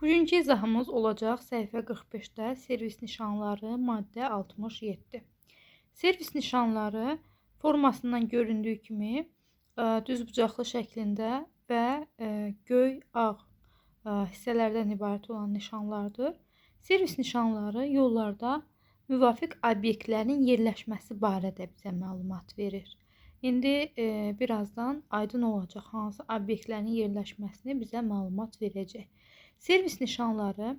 Bugünkü izahımız olacaq səhifə 45-də servis nişanları maddə 67. Servis nişanları formasından göründüyü kimi ə, düzbucaqlı şəklində və ə, göy, ağ ə, hissələrdən ibarət olan nişanlardır. Servis nişanları yollarda müvafiq obyektlərin yerləşməsi barədə bizə məlumat verir. İndi e, birazdan aydın olacaq hansı obyektlərin yerləşməsini bizə məlumat verəcək. Servis nişanları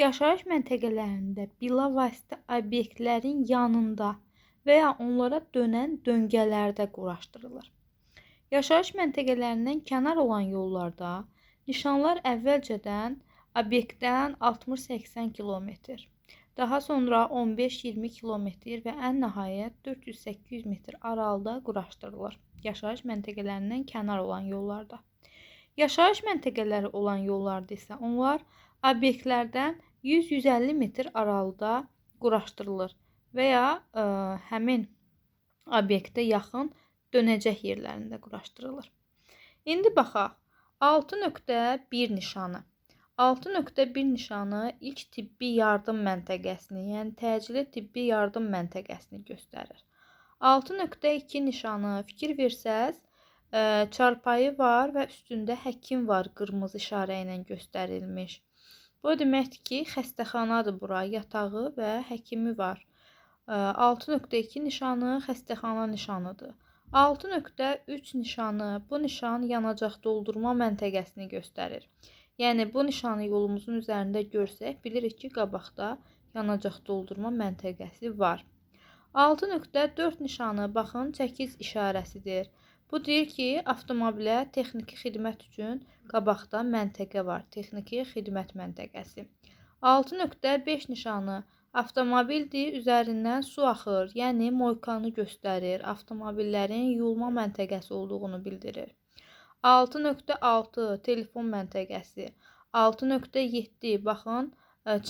yaşayış məntəqələrində bilavasitə obyektlərin yanında və ya onlara dönən döngələrdə quraşdırılır. Yaşayış məntəqələrindən kənar olan yollarda nişanlar əvvəlcədən obyektdən 60-80 km, daha sonra 15-20 km və ən nəhayət 400-800 metr aralıda quraşdırılır. Yaşayış məntəqələrindən kənar olan yollarda. Yaşayış məntəqələri olan yollarda isə onlar obyektlərdən 100-150 metr aralıda quraşdırılır və ya ə, həmin obyektə yaxın dönəcək yerlərində quraşdırılır. İndi baxaq. 6.1 nişanı. 6.1 nişanı ilk tibbi yardım məntəqəsini, yəni təcili tibbi yardım məntəqəsini göstərir. 6.2 nişanı fikir versəz, çarpayı var və üstündə həkim var qırmızı işarə ilə göstərilmiş. Bu deməkdir ki, xəstəxanadır bura, yatağı və həkimi var. 6.2 nişanı xəstəxana nişanıdır. 6.3 nişanı bu nişan yanacaq doldurma məntəqəsini göstərir. Yəni bu nişanı yolumuzun üzərində görsək, bilirik ki, qabaqda yanacaq doldurma məntəqəsi var. 6.4 nişanı baxın çəkic işarəsidir. Bu deyir ki, avtomobilə texniki xidmət üçün qabaqda məntəqə var. Texniki xidmət məntəqəsi. 6.5 nişanı avtomobildir, üzərindən su axır, yəni moykanı göstərir. Avtomobillərin yuyulma məntəqəsi olduğunu bildirir. 6.6 telefon məntəqəsi. 6.7 baxın,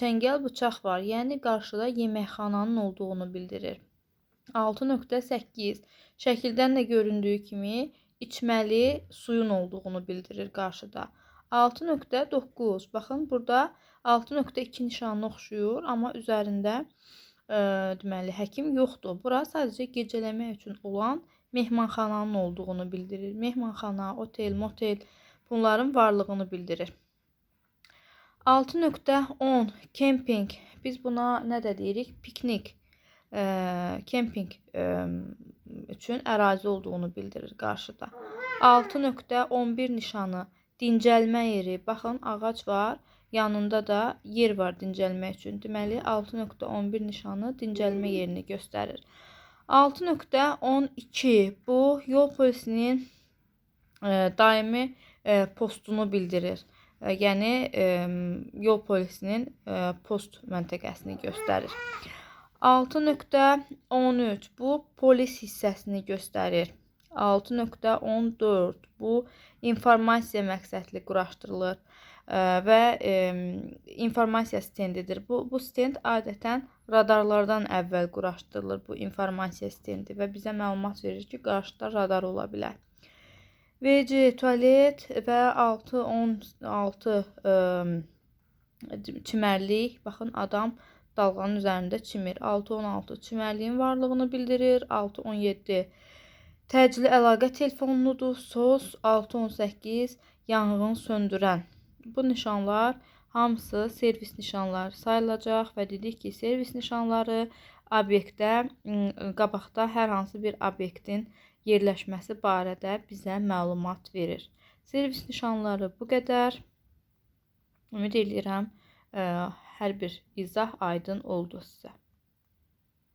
çəngəl bıçaq var. Yəni qarşıda yeməkxananın olduğunu bildirir. 6.8 şəkildən də göründüyü kimi içməli suyun olduğunu bildirir qarşıda. 6.9 baxın burada 6.2 nişanına oxşuyur, amma üzərində ə, deməli həkim yoxdur. Bura sadəcə gecələmək üçün olan mehmanxananın olduğunu bildirir. Mehmanxana, otel, motel bunların varlığını bildirir. 6.10 kemping. Biz buna nə də deyirik? Piknik. E, kemping e, üçün ərazi olduğunu bildirir qarşıda. 6.11 nişanı dincəlmə yeri. Baxın, ağac var. Yanında da yer var dincəlmək üçün. Deməli 6.11 nişanı dincəlmə yerini göstərir. 6.12 bu yol polisinin e, daimi e, postunu bildirir. E, yəni e, yol polisinin e, post məntəqəsini göstərir. 6.13 bu polis hissəsini göstərir. 6.14 bu informasiya məqsədli quraşdırılır və e, informasiya stendidir. Bu, bu stend adətən radarlardan əvvəl quraşdırılır bu informasiya stendi və bizə məlumat verir ki, qarşıda radar ola bilər. VC tualet və 6-16 e, çimərlik, baxın adam dalğanın üzərində çimir. 6-16 çimərliyin varlığını bildirir. 6-17 təcili əlaqə telefonudur. SOS 6-18 yanğın söndürən Bu nişanlar hamısı servis nişanları sayılacaq və dedik ki, servis nişanları obyektdə qabaqda hər hansı bir obyektin yerləşməsi barədə bizə məlumat verir. Servis nişanları bu qədər. Ümid edirəm hər bir izah aydın oldu sizə.